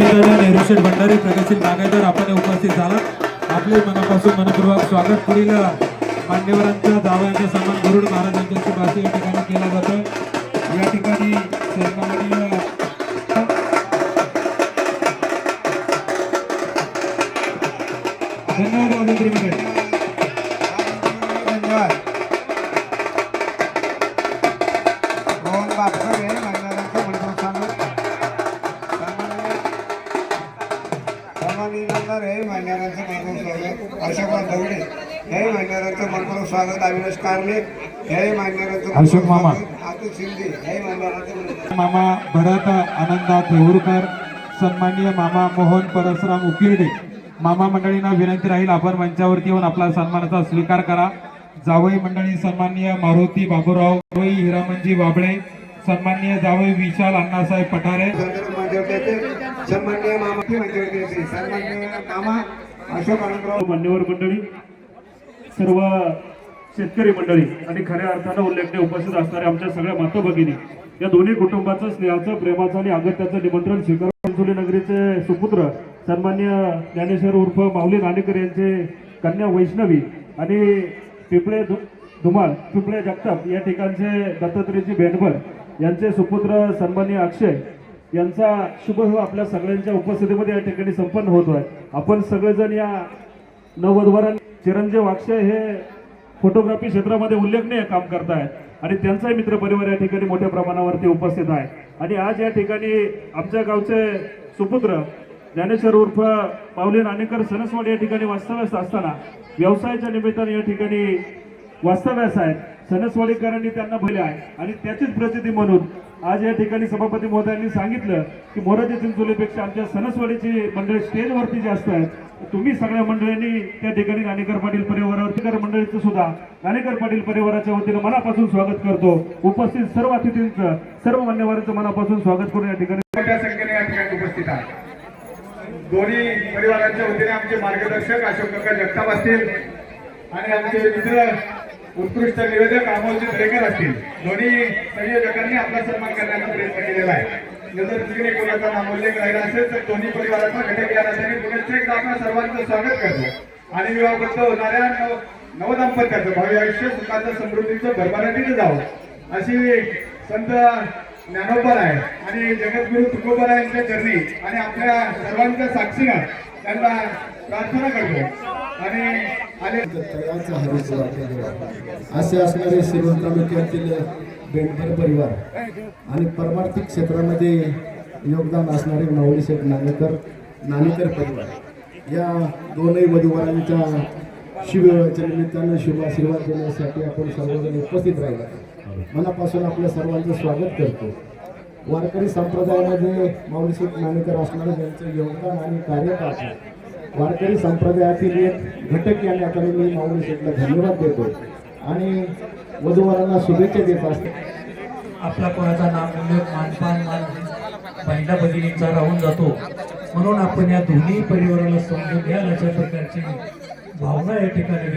नेहरू शेठ भंडारी प्रगतशील बागायदार आपण उपस्थित झाला आपले मनापासून मनपूर्वक स्वागत. पुढील मान्यवरांचा दाव्यांचा सन्मान गरुड महाराजांच्या शुभाशी या ठिकाणी केला जातो या ठिकाणी सन्माननीय धन्यवाद अभिनेत्री धन्यवाद. आमदार हे मान्यवरांचं मनपूर्वक स्वागत. अशोकराव दवडे हे मान्यवरांचं मनपूर्वक स्वागत अविनाश कारले हे मान्यवरांचं अशोक मामा. अतुल शिंदे. हे मान्यवरांचं मामा भरत आनंदा थेऊरकर सन्माननीय मामा मोहन परसराम उकिरडे. मामा मंडळींना विनंती राहील आपण मंचावरती येऊन आपला सन्मानाचा स्वीकार करा. जावई मंडळी सन्माननीय मारुती बाबूराव जावई हिरामनजी बाबळे सन्माननीय जावई विशाल अण्णासाहेब पठारे. सन्मान्य मामा अशोक आनंदराव. मान्यवर मंडळी सर्व शेतकरी मंडळी आणि खऱ्या अर्थानं उल्लेखनीय उपस्थित असणाऱ्या आमच्या सगळ्या माता भगिनी या दोन्ही कुटुंबाचं स्नेहाचं प्रेमाचं आणि अगत्याचं निमंत्रण स्वीकारून नगरीचे सुपुत्र सन्मान्य ज्ञानेश्वर उर्फ माऊली नाणेकर यांचे कन्या वैष्णवी आणि पिपळे धु- पिपळे जगताप या ठिकाणचे दत्तात्रेयजी भेंडभर यांचे सुपुत्र सन्मान्य अक्षय यांचा शुभ हो आपल्या सगळ्यांच्या उपस्थितीमध्ये या ठिकाणी संपन्न होतो आहे आपण सगळेजण या नववधवरांनी चिरंजीव अक्षय हे फोटोग्राफी क्षेत्रामध्ये उल्लेखनीय काम करतायत. आणि त्यांचाही मित्र परिवार या ठिकाणी मोठ्या प्रमाणावरती उपस्थित आहे. आणि आज या ठिकाणी आमच्या गावचे सुपुत्र ज्ञानेश्वर उर्फ पावले नाणेकर सणसवाड या ठिकाणी वास्तव्यास असताना व्यवसायाच्या निमित्ताने या ठिकाणी वास्तव्यास आहेत. सणसवाडीकरांनी त्यांना भरले आहे. आणि त्याचीच प्रसिद्धी म्हणून आज या ठिकाणी सभापती महोदयांनी सांगितलं की मोराजी चिंचोलीपेक्षा आमच्या सणसवाडीची मंडळी स्टेजवरती जास्त आहेत. तुम्ही सगळ्या मंडळींनी त्या ठिकाणी नाणेकर पाटील परिवारावर मंडळीचं सुद्धा नाणेकर पाटील परिवाराच्या वतीनं मनापासून स्वागत करतो. उपस्थित सर्व अतिथींचं सर्व मान्यवरांचं मनापासून स्वागत करून या ठिकाणी मोठ्या संख्येने या ठिकाणी उपस्थित आहे दोन्ही परिवारांच्या वतीने आमचे मार्गदर्शक अशोक काका जगताप असतील आणि आमचे मित्र उत्कृष्ट निवेदक अमोलजी दरेकर असतील. दोन्ही संयोजकांनी आपला सन्मान करण्याचा प्रयत्न केलेला आहे. जर तिकडे कोणाचा नामोल्लेख राहिला असेल तर दोन्ही परिवाराचा घटक या नात्याने पुनश्च एकदा आपण सर्वांचं स्वागत करतो. आणि विवाहबद्ध होणाऱ्या नव नवदाम्पत्याचं भावी आयुष्य सुखाचं समृद्धीचं भरभराटीने जावं. अशी संत ज्ञानोबर आहे आणि जगद्गुरु तुकोबर यांच्या चरणी आणि आपल्या सर्वांच्या साक्षीनं त्यांना प्रार्थना करतो. आणि आले हरीचा असे असणारे श्रीमंत तालुक्यातील बेंडकर परिवार आणि परमार्थिक क्षेत्रामध्ये योगदान असणारे माऊली शेठ नाणेकर नाणेकर परिवार. या दोनही वधूवरांच्या शिबिराच्या निमित्तानं शुभ आशीर्वाद देण्यासाठी आपण सर्वजण उपस्थित राहिला. मनापासून आपल्या सर्वांचं स्वागत करतो. वारकरी संप्रदायामध्ये माऊली शेठ नाणेकर असणारे त्यांचं योगदान आणि कार्यकाळ वारकरी संप्रदायातील एक घटक या नात्याने मी माऊली शेठला धन्यवाद देतो. आणि वधूवरांना शुभेच्छा देत असते. आपला कोणाचा नाम उल्लेख मानपान मान महिला भगिनींचा राहून जातो. म्हणून आपण या दोन्ही परिवाराला समजून घ्याल अशा प्रकारची भावना या ठिकाणी